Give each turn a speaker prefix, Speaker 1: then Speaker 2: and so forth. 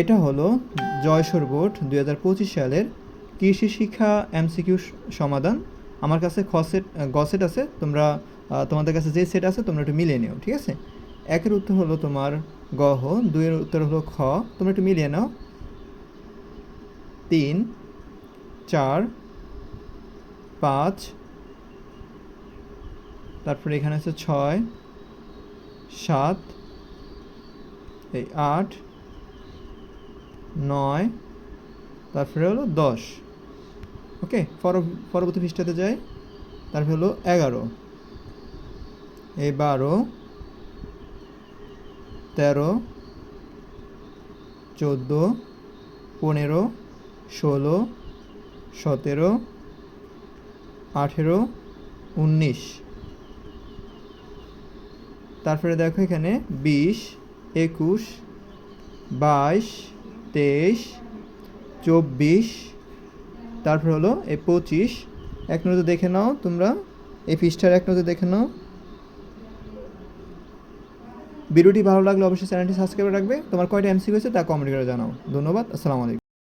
Speaker 1: এটা হলো জয়সর বোর্ড দুই হাজার পঁচিশ সালের কৃষি শিক্ষা এমসিকিউ সমাধান। আমার কাছে খ সেট, গ সেট আছে, তোমরা তোমাদের কাছে যে সেট আছে, তোমরা একটু মিলিয়ে নিও, ঠিক আছে? একের উত্তর হলো তোমার গ হ, দুইয়ের উত্তর হলো খ। তোমরা একটু মিলিয়ে নাও। তিন, চার, পাঁচ, তারপরে এখানে আছে ছয়, সাত, এই আট নয়, তারপরে হলো দশ। ওকে পরবর্তী পৃষ্ঠাতে যাই। তারপরে হলো এগারো। এই বারো, তেরো, চোদ্দ, পনেরো, ষোলো, সতেরো, আঠেরো, উনিশ। তারপরে দেখো এখানে বিশ, একুশ, বাইশ তেইশ, চব্বিশ, তারপর হলো এ পঁচিশ। এক নজর দেখে নাও তোমরা। এই পৃষ্ঠার এক নজর দেখে নাও। ভিডিওটি ভালো লাগলে অবশ্যই চ্যানেলটি সাবস্ক্রাইব রাখবে। তোমার কয়টা এমসি হয়েছে তা কমেন্ট করে জানাও। ধন্যবাদ। আসসালামু আলাইকুম।